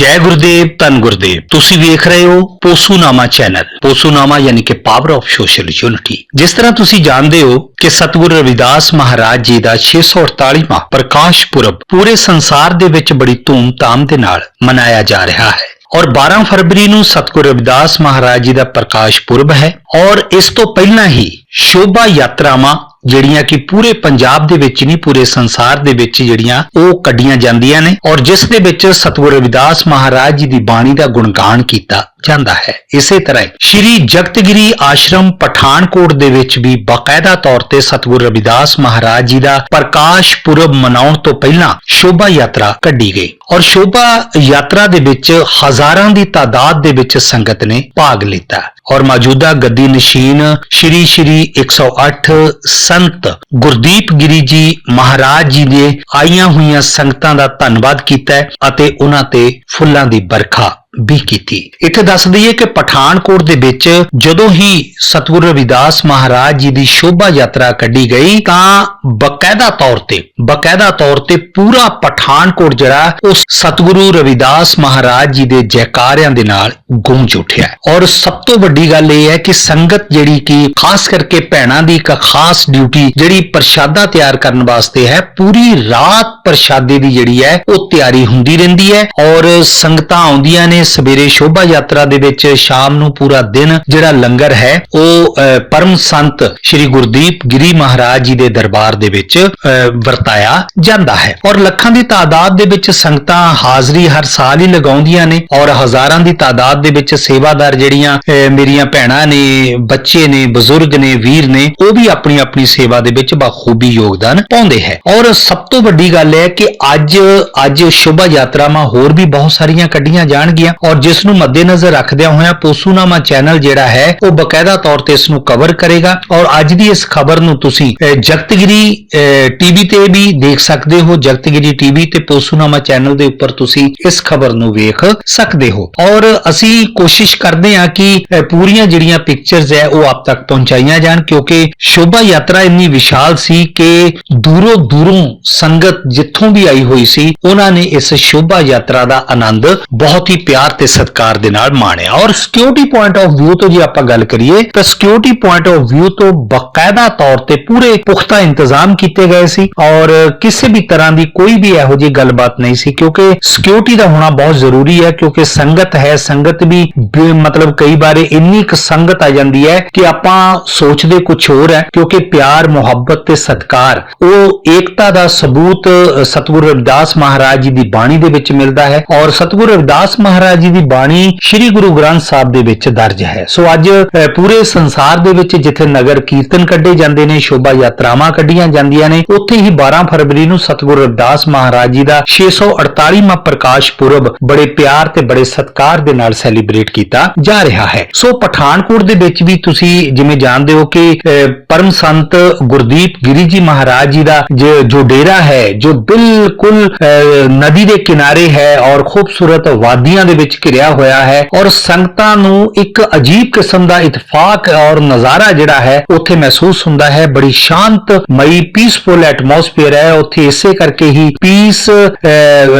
ਜੈ ਗੁਰਦੇਵ, ਧੰਨ ਗੁਰਦੇਵ। ਤੁਸੀਂ ਵੇਖ ਰਹੇ ਹੋ ਪੋਸੂਨਾਮਾ ਚੈਨਲ। ਪੋਸੂਨਾਮਾ ਯਾਨੀ ਕਿ ਪਾਵਰ ਆਫ ਸੋਸ਼ਲ ਯੂਨਿਟੀ ਜਿਸ ਤਰ੍ਹਾਂ ਤੁਸੀਂ ਜਾਣਦੇ ਹੋ ਕਿ ਸਤਿਗੁਰੂ ਰਵਿਦਾਸ ਮਹਾਰਾਜ ਜੀ ਦਾ 648ਵਾਂ ਪ੍ਰਕਾਸ਼ ਪੁਰਬ ਪੂਰੇ ਸੰਸਾਰ ਦੇ ਵਿੱਚ ਬੜੀ ਧੂਮ-ਧਾਮ ਦੇ ਨਾਲ ਮਨਾਇਆ ਜਾ ਰਿਹਾ ਹੈ। ਔਰ 12 ਫਰਵਰੀ ਨੂੰ ਸਤਿਗੁਰੂ ਰਵਿਦਾਸ ਮਹਾਰਾਜ ਜੀ ਦਾ ਪ੍ਰਕਾਸ਼ ਪੁਰਬ ਹੈ। ਔਰ ਇਸ ਤੋਂ ਪਹਿਲਾਂ ਹੀ ਸ਼ੋਭਾ ਯਾਤਰਾਵਾਂ ਜਿਹੜੀਆਂ ਕਿ ਪੂਰੇ ਪੰਜਾਬ ਦੇ ਵਿੱਚ ਨਹੀਂ, ਪੂਰੇ ਸੰਸਾਰ ਦੇ ਵਿੱਚ ਜਿਹੜੀਆਂ ਉਹ ਕੱਢੀਆਂ ਜਾਂਦੀਆਂ ਨੇ ਔਰ ਜਿਸ ਦੇ ਵਿੱਚ ਸਤਿਗੁਰੂ ਰਵਿਦਾਸ ਮਹਾਰਾਜ ਜੀ ਦੀ ਬਾਣੀ ਦਾ ਗੁਣਗਾਨ ਕੀਤਾ ਜਾਂਦਾ ਹੈ। ਇਸੇ ਤਰ੍ਹਾਂ ਹੀ ਸ਼੍ਰੀ ਜਗਤਗਿਰੀ ਆਸ਼ਰਮ ਪਠਾਨਕੋਟ ਦੇ ਵਿੱਚ ਵੀ ਬਾਕਾਇਦਾ ਤੌਰ ਤੇ ਸਤਿਗੁਰੂ ਰਵਿਦਾਸ ਮਹਾਰਾਜ ਜੀ ਦਾ ਪ੍ਰਕਾਸ਼ ਪੁਰਬ ਮਨਾਉਣ ਤੋਂ ਪਹਿਲਾਂ ਸ਼ੋਭਾ ਯਾਤਰਾ ਕੱਢੀ ਗਈ ਔਰ ਸ਼ੋਭਾ ਯਾਤਰਾ ਦੇ ਵਿੱਚ ਹਜ਼ਾਰਾਂ ਦੀ ਤਾਦਾਦ ਦੇ ਵਿੱਚ ਸੰਗਤ ਨੇ ਭਾਗ ਲਿੱਤਾ ਔਰ ਮੌਜੂਦਾ ਗੱਦੀ ਨਸ਼ੀਨ ਸ਼੍ਰੀ ਸ਼੍ਰੀ 108 ਸੰਤ ਗੁਰਦੀਪ ਗਿਰੀ ਜੀ ਮਹਾਰਾਜ ਜੀ ਨੇ ਆਈਆਂ ਹੋਈਆਂ ਸੰਗਤਾਂ ਦਾ ਧੰਨਵਾਦ ਕੀਤਾ ਅਤੇ ਉਹਨਾਂ ਤੇ ਫੁੱਲਾਂ ਦੀ ਬਰਖਾ ਵੀ ਕੀਤੀ। ਇੱਥੇ ਦੱਸ ਦਈਏ ਕਿ ਪਠਾਨਕੋਟ ਦੇ ਵਿੱਚ ਜਦੋਂ ਹੀ ਸਤਿਗੁਰੂ ਰਵਿਦਾਸ ਮਹਾਰਾਜ ਜੀ ਦੀ ਸ਼ੋਭਾ ਯਾਤਰਾ ਕੱਢੀ ਗਈ, ਤਾਂ ਬਕਾਇਦਾ ਤੌਰ ਤੇ, ਬਕਾਇਦਾ ਤੌਰ ਤੇ ਪੂਰਾ ਪਠਾਨਕੋਟ ਜਿਹੜਾ ਉਹ ਸਤਿਗੁਰੂ ਰਵਿਦਾਸ ਮਹਾਰਾਜ ਜੀ ਦੇ ਜੈਕਾਰਿਆਂ ਦੇ ਨਾਲ ਗੂੰਜ ਉੱਠਿਆ। ਔਰ ਸਭ ਤੋਂ ਵੱਡੀ ਗੱਲ ਇਹ ਹੈ ਕਿ ਸੰਗਤ ਜਿਹੜੀ ਕਿ, ਖਾਸ ਕਰਕੇ ਭੈਣਾਂ ਦੀ ਇੱਕ ਖਾਸ ਡਿਊਟੀ ਜਿਹੜੀ ਪ੍ਰਸ਼ਾਦਾ ਤਿਆਰ ਕਰਨ ਵਾਸਤੇ ਹੈ, ਪੂਰੀ ਰਾਤ ਪ੍ਰਸ਼ਾਦੇ ਦੀ ਜਿਹੜੀ ਹੈ, ਉਹ ਤਿਆਰੀ ਹੁੰਦੀ ਰਹਿੰਦੀ ਹੈ। ਔਰ ਸੰਗਤਾਂ ਆਉਂਦੀਆਂ ਨੇ ਸਵੇਰੇ ਸ਼ੋਭਾ ਯਾਤਰਾ ਦੇ ਵਿੱਚ ਸ਼ਾਮ ਨੂੰ ਪੂਰਾ ਦਿਨ ਜਿਹੜਾ ਲੰਗਰ ਹੈ, ਉਹ ਪਰਮ ਸੰਤ ਸ੍ਰੀ ਗੁਰਦੀਪ ਗਿਰੀ ਮਹਾਰਾਜ ਜੀ ਦੇ ਦਰਬਾਰ ਦੇ ਵਿੱਚ ਵਰਤਾਇਆ ਜਾਂਦਾ ਹੈ। ਔਰ ਲੱਖਾਂ ਦੀ ਤਾਦਾਦ ਦੇ ਵਿੱਚ ਸੰਗਤਾਂ ਹਾਜ਼ਰੀ ਹਰ ਸਾਲ ਹੀ ਲਗਾਉਂਦੀਆਂ ਨੇ ਔਰ ਹਜ਼ਾਰਾਂ ਦੀ ਤਾਦਾਦ ਦੇ ਵਿੱਚ ਸੇਵਾਦਾਰ ਜਿਹੜੀਆਂ ਮੇਰੀਆਂ ਭੈਣਾਂ ਨੇ, ਬੱਚੇ ਨੇ, ਬਜ਼ੁਰਗ ਨੇ, ਵੀਰ ਨੇ, ਉਹ ਵੀ ਆਪਣੀ ਆਪਣੀ ਸੇਵਾ ਦੇ ਵਿੱਚ ਬਖੂਬੀ ਯੋਗਦਾਨ ਪਾਉਂਦੇ ਹੈ। ਔਰ ਸਭ ਤੋਂ ਵੱਡੀ ਗੱਲ ਹੈ ਕਿ ਅੱਜ ਅੱਜ ਸ਼ੋਭਾ ਯਾਤਰਾਵਾਂ ਹੋਰ ਵੀ ਬਹੁਤ ਸਾਰੀਆਂ ਕੱਢੀਆਂ ਜਾਣਗੀਆਂ। ਔਰ ਜਿਸ ਨੂੰ ਮੱਦੇਨਜ਼ਰ ਰੱਖਦਿਆਂ ਹੋਇਆਂ ਪੋਸੂਨਾਮਾ ਚੈਨਲ ਜਿਹੜਾ ਹੈ ਉਹ ਬਕਾਇਦਾ ਤੌਰ ਤੇ ਇਸ ਨੂੰ ਕਵਰ ਕਰੇਗਾ। ਔਰ ਅੱਜ ਦੀ ਇਸ ਖਬਰ ਨੂੰ ਤੁਸੀਂ ਅਹ, ਜਗਤਗਿਰੀ ਟੀਵੀ ਤੇ ਵੀ ਦੇਖ ਸਕਦੇ ਹੋ। ਜਗਤਗਿਰੀ ਟੀਵੀ ਤੇ ਪੋਸੂਨਾਮਾ ਚੈਨਲ ਦੇ ਉੱਪਰ ਤੁਸੀਂ ਇਸ ਖਬਰ ਨੂੰ ਵੇਖ ਸਕਦੇ ਹੋ। ਔਰ ਅਸੀਂ ਕੋਸ਼ਿਸ਼ ਕਰਦੇ ਹਾਂ ਕਿ ਪੂਰੀਆਂ ਜਿਹੜੀਆਂ ਪਿਕਚਰਸ ਹੈ ਉਹ ਆਪ ਤੱਕ ਪਹੁੰਚਾਈਆਂ ਜਾਣ ਕਿਉਂਕਿ ਸ਼ੋਭਾ ਯਾਤਰਾ ਇੰਨੀ ਵਿਸ਼ਾਲ ਸੀ ਕਿ ਦੂਰੋਂ ਦੂਰੋਂ ਸੰਗਤ ਜਿੱਥੋਂ ਵੀ ਆਈ ਹੋਈ ਸੀ ਉਹਨਾਂ ਨੇ ਇਸ ਸ਼ੋਭਾ ਯਾਤਰਾ ਦਾ ਆਨੰਦ ਬਹੁਤ ਹੀ ਪਿਆਰ ਤੇ ਸਤਿਕਾਰ ਦੇ ਨਾਲ ਮਾਣਿਆ। ਔਰ ਸਿਕਿਉਰਿਟੀ ਪੁਆਇੰਟ ਆਫ View ਤੋਂ ਜੇ ਆਪਾਂ ਗੱਲ ਕਰੀਏ ਤਾਂ ਸਿਕਿਉਰਿਟੀ ਪੁਆਇੰਟ ਆਫ ਵਿਊ ਤੋਂ ਬਕਾਇਦਾ ਤੌਰ ਤੇ ਪੂਰੇ ਪੁਖਤਾ ਇੰਤਜ਼ਾਮ ਕੀਤੇ ਗਏ ਸੀ। ਔਰ ਕਿਸੇ ਵੀ ਤਰ੍ਹਾਂ ਦੀ ਕੋਈ ਵੀ ਇਹੋ ਜਿਹੀ ਗੱਲਬਾਤ ਨਹੀਂ ਸੀ ਕਿਉਂਕਿ ਸਿਕਿਉਰਿਟੀ ਦਾ ਹੋਣਾ ਬਹੁਤ ਜ਼ਰੂਰੀ ਹੈ ਕਿਉਂਕਿ ਸੰਗਤ ਹੈ ਸੰਗਤ ਵੀ ਮਤਲਬ ਕਈ ਵਾਰੇ ਇੰਨੀ ਕੁ ਸੰਗਤ ਆ ਜਾਂਦੀ ਹੈ ਕਿ ਆਪਾਂ ਸੋਚਦੇ ਕੁਝ ਹੋਰ ਹੈ ਕਿਉਂਕਿ ਪਿਆਰ ਮੁਹੱਬਤ ਤੇ ਸਤਿਕਾਰ ਉਹ ਏਕਤਾ ਦਾ ਸਬੂਤ ਅ, ਰਵਿਦਾਸ ਮਹਾਰਾਜ ਜੀ ਦੀ ਬਾਣੀ ਦੇ ਵਿੱਚ ਮਿਲਦਾ ਹੈ। ਔਰ ਸਤਿਗੁਰੂ ਰਵਿਦਾਸ ਮਹਾਰਾਜ ਜੀ ਦੀ ਬਾਣੀ ਸ੍ਰੀ ਗੁਰੂ ਗ੍ਰੰਥ ਸਾਹਿਬ ਦੇ ਵਿੱਚ ਦਰਜ ਹੈ। ਸੋ ਅੱਜ ਪੂਰੇ ਸੰਸਾਰ ਦੇ ਵਿੱਚ ਜਿੱਥੇ ਨਗਰ ਕੀਰਤਨ ਕੱਢੇ ਜਾਂਦੇ ਨੇ, ਸ਼ੋਭਾ ਯਾਤਰਾਵਾਂ ਕੱਢੀਆਂ ਜਾਂਦੀਆਂ ਨੇ, ਉੱਥੇ ਹੀ 12 ਫਰਵਰੀ ਨੂੰ ਸਤਿਗੁਰੂ ਰਵਿਦਾਸ ਮਹਾਰਾਜ ਜੀ ਦਾ 648ਵਾਂ ਪ੍ਰਕਾਸ਼ ਪੁਰਬ ਬੜੇ ਪਿਆਰ ਤੇ ਬੜੇ ਸਤਿਕਾਰ ਦੇ ਨਾਲ ਸੈਲੀਬ੍ਰੇਟ ਕੀਤਾ ਜਾ ਰਿਹਾ ਹੈ। ਸੋ ਪਠਾਨਕੋਟ ਦੇ ਵਿੱਚ ਵੀ ਤੁਸੀਂ ਜਿਵੇਂ ਜਾਣਦੇ ਹੋ ਕਿ ਪਰਮ ਸੰਤ ਗੁਰਦੀਪ ਗਿਰੀ ਜੀ ਮਹਾਰਾਜ ਜੀ ਦਾ ਜੋ ਡੇਰਾ ਹੈ, ਜੋ ਬਿਲਕੁਲ ਨਦੀ ਦੇ ਕਿਨਾਰੇ ਹੈ ਔਰ ਖੂਬਸੂਰਤ ਵਾਦੀਆਂ ਦੇ ਵਿੱਚ ਘਿਰਿਆ ਹੋਇਆ ਹੈ ਔਰ ਸੰਗਤਾਂ ਨੂੰ ਇੱਕ ਅਜੀਬ ਕਿਸਮ ਦਾ ਇਤਫਾਕ ਔਰ ਨਜ਼ਾਰਾ ਜਿਹੜਾ ਹੈ ਉੱਥੇ ਮਹਿਸੂਸ ਹੁੰਦਾ ਹੈ। ਬੜੀ ਸ਼ਾਂਤ ਮਈ ਪੀਸਫੁਲ ਐਟਮੋਸਫੇਅਰ ਹੈ। ਉੱਥੇ ਇਸੇ ਕਰਕੇ ਹੀ ਪੀਸ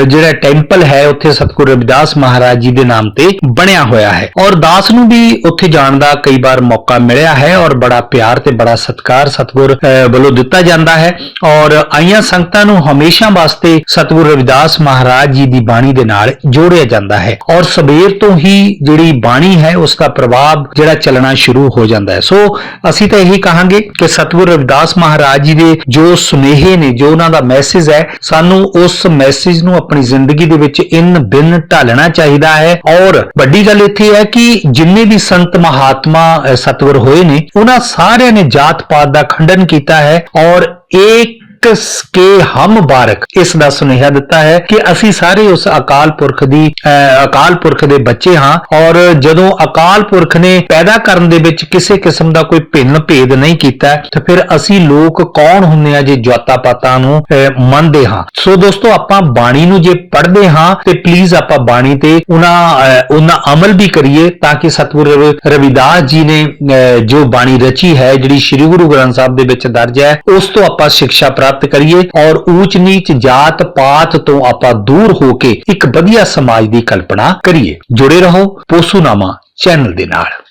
ਜਿਹੜਾ ਟੈਂਪਲ ਹੈ, ਉੱਥੇ ਸਤਿਗੁਰੂ ਰਵਿਦਾਸ ਮਹਾਰਾਜ ਜੀ ਦੇ ਨਾਮ ਤੇ ਬਣਿਆ ਹੋਇਆ ਹੈ। ਔਰ ਦਾਸ ਨੂੰ ਵੀ ਉੱਥੇ ਜਾਣ ਦਾ ਕਈ ਵਾਰ ਮੌਕਾ ਮਿਲਿਆ ਹੈ ਔਰ ਬੜਾ ਪਿਆਰ ਤੇ ਬੜਾ ਸਤਿਕਾਰ ਸਤਿਗੁਰ ਵੱਲੋਂ ਦਿੱਤਾ ਜਾਂਦਾ ਹੈ। ਔਰ ਆਈਆਂ ਸੰਗਤਾਂ ਨੂੰ ਹਮੇਸ਼ਾ ਵਾਸਤੇ ਸਤਿਗੁਰੂ ਰਵਿਦਾਸ ਮਹਾਰਾਜ ਜੀ ਦੀ ਬਾਣੀ ਦੇ ਨਾਲ ਜੋੜਿਆ ਜਾਂਦਾ ਹੈ। ਔਰ ਸਵੇਰ ਤੋਂ ਹੀ ਜਿਹੜੀ ਬਾਣੀ ਹੈ ਉਸ ਦਾ ਪ੍ਰਭਾਵ ਜਿਹੜਾ ਚੱਲਣਾ ਸ਼ੁਰੂ ਹੋ ਜਾਂਦਾ ਹੈ। ਸੋ ਅਸੀਂ ਤਾਂ ਇਹੀ ਕਹਾਂਗੇ ਕਿ ਸਤਿਗੁਰ ਰਵਿਦਾਸ ਮਹਾਰਾਜ ਜੀ ਦੇ ਜੋ ਸੁਨੇਹੇ ਨੇ ਜੋ ਉਹਨਾਂ ਦਾ ਮੈਸੇਜ ਹੈ ਸਾਨੂੰ ਉਸ ਮੈਸੇਜ ਨੂੰ ਆਪਣੀ ਜ਼ਿੰਦਗੀ ਦੇ ਵਿੱਚ ਇਨ ਬਿਨ ਢਾਲਣਾ ਚਾਹੀਦਾ ਹੈ। ਔਰ ਵੱਡੀ ਗੱਲ ਇੱਥੇ ਹੈ ਕਿ ਜਿੰਨੇ ਵੀ ਸੰਤ ਮਹਾਤਮਾ ਅਹ, ਸਤਿਗੁਰ ਹੋਏ ਨੇ ਉਹਨਾਂ ਸਾਰਿਆਂ ਨੇ ਜਾਤ ਪਾਤ ਦਾ ਖੰਡਨ ਕੀਤਾ ਹੈ। ਔਰ ਇਹ ਇੱਕ ਕੇ ਹਮ ਬਾਰਕ। ਇਸ ਦਾ ਸੁਨੇਹਾ ਦਿੱਤਾ ਹੈ ਕਿ ਅਸੀਂ ਸਾਰੇ ਉਸ ਅਕਾਲ ਪੁਰਖ ਦੀ ਅਕਾਲ ਪੁਰਖ ਦੇ ਬੱਚੇ ਹਾਂ ਔਰ ਜਦੋਂ ਅਕਾਲ ਪੁਰਖ ਨੇ ਪੈਦਾ ਕਰਨ ਦੇ ਵਿੱਚ ਕਿਸੇ ਕਿਸਮ ਦਾ ਕੋਈ ਭਿੰਨ ਭੇਦ ਨਹੀਂ ਕੀਤਾ ਤਾਂ ਫਿਰ ਅਸੀਂ ਲੋਕ ਕੌਣ ਹੁੰਦੇ ਆ ਜੇ ਜਾਤਾਂ ਪਾਤਾਂ ਨੂੰ ਮੰਨਦੇ ਹਾਂ? ਸੋ ਦੋਸਤੋ ਆਪਾਂ ਬਾਣੀ ਨੂੰ ਜੇ ਪੜ੍ਹਦੇ ਹਾਂ ਤੇ ਪਲੀਜ਼ ਆਪਾਂ ਬਾਣੀ ਤੇ ਉਹਨਾਂ ਉਹਨਾਂ ਅਮਲ ਵੀ ਕਰੀਏ ਤਾਂ ਕਿ ਸਤਿਗੁਰੂ ਰਵി- ਰਵਿਦਾਸ ਜੀ ਨੇ ਅਹ, ਜੋ ਬਾਣੀ ਰਚੀ ਹੈ ਜਿਹੜੀ ਸ੍ਰੀ ਗੁਰੂ ਗ੍ਰੰਥ ਸਾਹਿਬ ਦੇ ਵਿੱਚ ਦਰਜ ਹੈ ਉਸ ਤੋਂ ਆਪਾਂ ਸਿੱਖਿਆ ਪ੍ਰਾਪਤ ਪ੍ਰਾਪਤ ਕਰੀਏ ਔਰ ਊਚ ਨੀਚ ਜਾਤ ਪਾਤ ਤੋਂ ਆਪਾਂ ਦੂਰ ਹੋ ਕੇ ਇੱਕ ਵਧੀਆ ਸਮਾਜ ਦੀ ਕਲਪਨਾ ਕਰੀਏ। ਜੁੜੇ ਰਹੋ ਪੋਸੂਨਾਮਾ ਚੈਨਲ ਦੇ ਨਾਲ।